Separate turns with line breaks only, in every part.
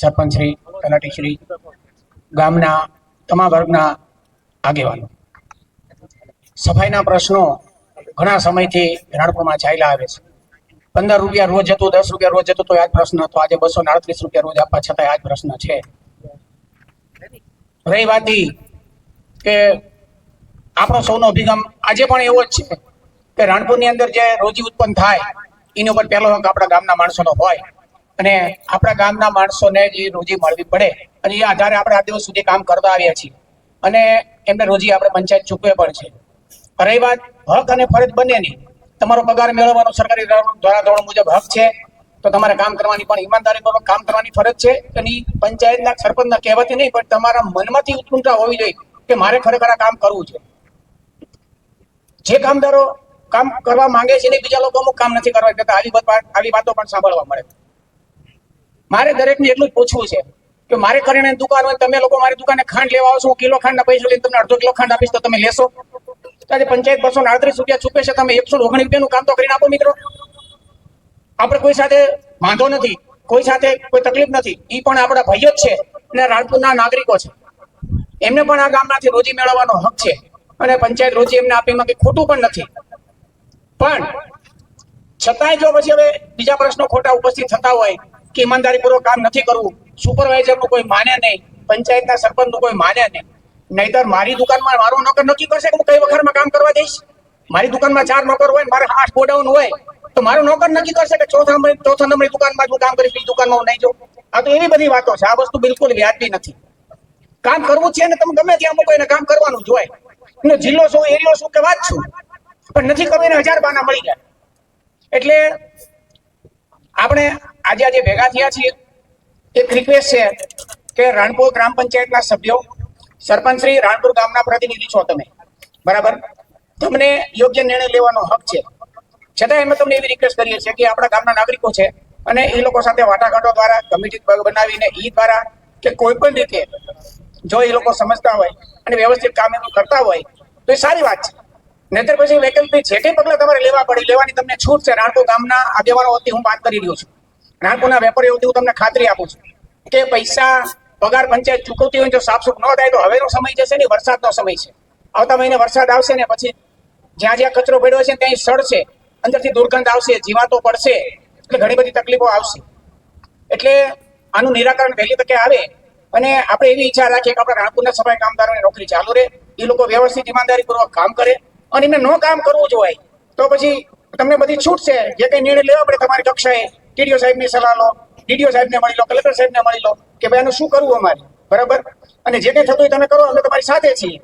સરપંચશ્રી, તલાટીશ્રી, ગામના તમામ વર્ગના આગેવાનો. સફાઈના પ્રશ્નો ઘણા સમયથી રાણપુરમાં ચાલ્યા આવે છે. પંદર રૂપિયા રોજ હતું, દસ રૂપિયા રોજ હતું, તો આ જ પ્રશ્ન હતો. આજે બસો નાડત્રીસ રૂપિયા રોજ આપવા છતાં આ જ પ્રશ્ન છે. રહી વાત કે આપણો સૌનો અભિગમ આજે પણ એવો જ છે કે રાણપુરની અંદર જે રોજી ઉત્પન્ન થાય, એની ઉપર પહેલો હક આપણા ગામના માણસોનો હોય. અને આપણા ગામના માણસોને જે રોજી મળવી પડે. અને એ આધારે આપણે આ દિવસ સુધી કામ કરતા આવ્યા છીએ. અને એમને રોજી આપણે પંચાયત ચૂકવે પણ છે. રહી વાત, હક અને ફરજ બંનેની. તમારો પગાર મેળવવાનો સરકારી ધોરણ મુજબ હક છે, તો તમારે કામ કરવાની પણ ઈમાનદારીપૂર્વક કામ કરવાની ફરજ છે. અને પંચાયતના સરપંચના કહેવાથી નહીં, પણ તમારા મનમાંથી ઉત્કંઠા હોવી જોઈએ કે મારે ખરેખર આ કામ કરવું છે. જે કામદારો કામ કરવા માંગે છે ને બીજા લોકો અમુક કામ નથી કરવા દેતા આવી આવી વાતો પણ સાંભળવા મળે. મારે દરેકને એટલું જ પૂછવું છે કે મારે કરીને દુકાન હોય, તમે લોકો મારી દુકાને ખાંડ લેવા આવશો, હું કિલો ખાંડના પૈસા લઈને તમને અડધો કિલો ખાંડ આપીશ તો તમે લેશો. આજે પંચાયત બસો આડત્રીસ રૂપિયા છૂપે છે, તમે એકસો ઓગણીસ રૂપિયાનું કામ તો કરીને આપો મિત્રો. આપણે કોઈ સાથે વાંધો નથી, કોઈ સાથે કોઈ તકલીફ નથી એ પણ આપણા ભાઈઓ જ છે અને રાણપુરના નાગરિકો છે. એમને પણ આ ગામમાંથી રોજી મેળવવાનો હક છે અને પંચાયત રોજી એમને આપીમાં કંઈ ખોટું પણ નથી. પણ છતાંય જો પછી હવે બીજા પ્રશ્નો ખોટા ઉપસ્થિત થતા હોય કે ઈમાનદારીપૂર્વક કામ નથી કરવું. સુપરવાઇઝરનું કોઈ માને નહીં. પંચાયતના સરપંચનું કોઈ માને નહીં. નહીતર મારી દુકાનમાં મારો નોકર નક્કી કરશે કે હું કઈ વખતમાં કામ કરવા જઈશ? મારી દુકાનમાં ચાર નોકર હોય મારે આઠ ગોડાઉન હોય, તો મારો નોકર નક્કી કરશે કે ચોથા ચોથા નંબરની દુકાનમાં જ હું કામ કરીશ, બીજી દુકાનમાં નહીં જાઉં? આ તો એવી બધી વાતો છે. આ વસ્તુ બિલકુલ વ્યાજબી નથી. કામ કરવું છે ને તમે ગમે ત્યાં મૂકો, એને કામ કરવાનું જ હોય. જિલ્લો શું, એરિયો શું કે વાત છું પણ નથી કરવું, એને હજાર બાના મળી જાય. એટલે આપણે આજે આજે ભેગા થયા છીએ. એક રિક્વેસ્ટ છે કે રાણપુર ગ્રામ પંચાયતના સભ્યો, સરપંચ શ્રી રાણપુર ગામના પ્રતિનિધિ છો તમે. બરાબર? તમને યોગ્ય નિર્ણય લેવાનો હક છે. છતાં અમે તમને એવી રિક્વેસ્ટ કરીએ છીએ કે આપણા ગામના નાગરિકો છે અને એ લોકો સાથે વાટાઘાટો દ્વારા કમિટી બનાવીને એ દ્વારા કે કોઈ પણ રીતે જો એ લોકો સમજતા હોય અને વ્યવસ્થિત કામ એનું કરતા હોય તો એ સારી વાત છે. નહીતર પછી વૈકલ્પિક જે તે પગલાં તમારે લેવા પડે, લેવાની તમને છૂટ છે. રાણકો ગામના આગેવાનો વતી હું વાત કરી રહ્યો છું. રાણકોના વેપારીઓ હું તમને ખાતરી આપું છું કે પૈસા પગાર પંચાયત ચૂકવતી હોય જો સાફસૂફ ન થાય, તો હવેનો સમય જશે ને વરસાદનો સમય છે. આવતા મહિને વરસાદ આવશે ને, પછી જ્યાં જ્યાં કચરો પડ્યો છે ત્યાં સડશે અંદરથી દુર્ગંધ આવશે, જીવાતો પડશે, એટલે ઘણી બધી તકલીફો આવશે. એટલે આનું નિરાકરણ વહેલી તકે આવે અને આપણે એવી ઈચ્છા રાખીએ કે આપણા રાણપુરના સફાઈ કામદારોની નોકરી ચાલુ રહે. એ લોકો વ્યવસ્થિત ઈમાનદારીપૂર્વક કામ કરે. અને એમને ન કામ કરવું જ હોય, તો પછી તમને બધી છૂટ છે. જે કંઈ નિર્ણય લેવા પડે તમારી કક્ષાએ, ટીડીઓ સાહેબની સલાહ લો, ડીડીઓ સાહેબને મળી લો, કલેક્ટર સાહેબને મળી લો, કે ભાઈ આનું શું કરવું અમારે? બરાબર? અને જે કંઈ થતું હોય તમે કરો, અમે તમારી સાથે છીએ.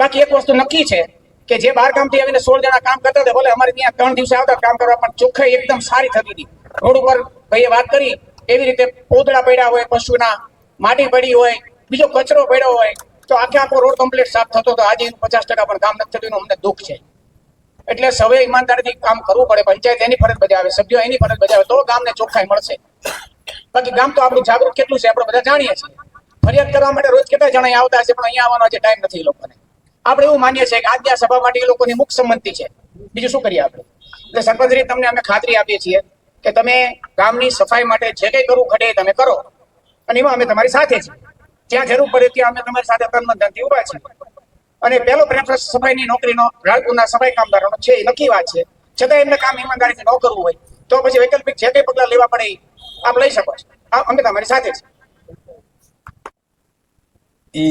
બાકી એક વસ્તુ નક્કી છે કે જે બાર કામથી આવીને સોળ જણા કામ કરતા હતા, ભલે અમારે ત્યાં ત્રણ દિવસે આવતા કામ કરવા, પણ ચોખ્ખાઈ એકદમ સારી થતી હતી. રોડ ઉપર ભાઈએ વાત કરી, એવી રીતે પોદળા પડ્યા હોય, પશુના, માટી પડી હોય, બીજો કચરો પડ્યો હોય તો આખે આખો રોડ કમ્પ્લીટ સાફ થતો તો આજે એનું પચાસ ટકા પણ કામ નથી થતું, એનું અમને દુઃખ છે. એટલે સૌએ ઈમાનદારીથી કામ કરવું પડે. પંચાયત એની ફરજ બજાવે, સભ્યો એની ફરજ બજાવે. તો ગામને ચોખ્ખાઈ મળશે. બાકી ગામ તો આપણું જાગૃત કેટલું છે, આપણે બધા જાણીએ છીએ. ફરિયાદ કરવા માટે રોજ કેટલા જણા આવતા હશે, પણ અહીંયા આવવાનો આજે ટાઈમ નથી એ લોકોને. આપણે એવું માનીએ છીએ કે આજની સભા માટે એ લોકોની મુખ સંમતિ છે. બીજું શું કરીએ આપણે? એટલે રીતે તમને અમે ખાતરી આપીએ છીએ કે તમે ગામની સફાઈ માટે જે કંઈ કરવું ઘટે તમે કરો. અને એમાં અમે તમારી સાથે છીએ. જ્યાં જરૂર પડે ત્યાં અમે તમારી સાથે તન મન ઊભા છીએ. અને પહેલો પ્રેફરન્સ સફાઈની નોકરીનો રાણપુરના સફાઈ કામદારોનો છે, એ નક્કી વાત છે. છતાં એમને કામ ઈમાનદારીથી ન કરવું હોય, તો પછી વૈકલ્પિક જે કંઈ પગલાં લેવા પડે, આપ લઈ શકો છો. અમે તમારી સાથે છે
એ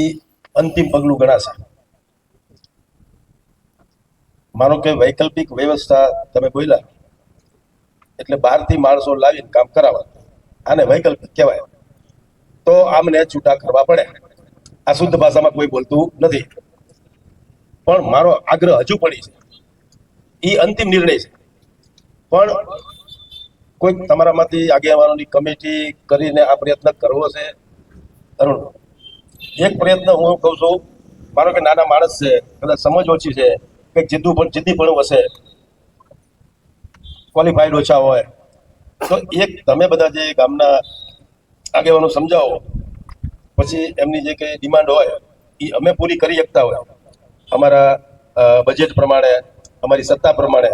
અંતિમ પગલું ગણાશે. માનો કે વૈકલ્પિક વ્યવસ્થા તમે બોલ્યા, એટલે બહારથી માણસો લાવીને કામ કરાવવા. આને વૈકલ્પિક કહેવાય. તો આમને છૂટા કરવા પડે. આ શુદ્ધ ભાષામાં કોઈ બોલતું નથી. પણ મારો આગ્રહ હજુ પડી છે. એ અંતિમ નિર્ણય છે. પણ કોઈક તમારામાંથી આગેવાનોની કમિટી કરીને આ પ્રયત્ન કરવો છે, અરુણ, એક પ્રયત્ન હું કહું છું, મારો કે નાના માણસ છે, કદાચ સમજ ઓછી છે, કે જીદ્દું પણ જીદ્દી પણ હશે ક્વોલિફાઈડ ઓછા હોય. તો એક તમે બધા જે ગામના આગેવાનો સમજાવો. પછી એમની જે કંઈ ડિમાન્ડ હોય એ અમે પૂરી કરી શકતા હોય. અમારા બજેટ પ્રમાણે, અમારી સત્તા પ્રમાણે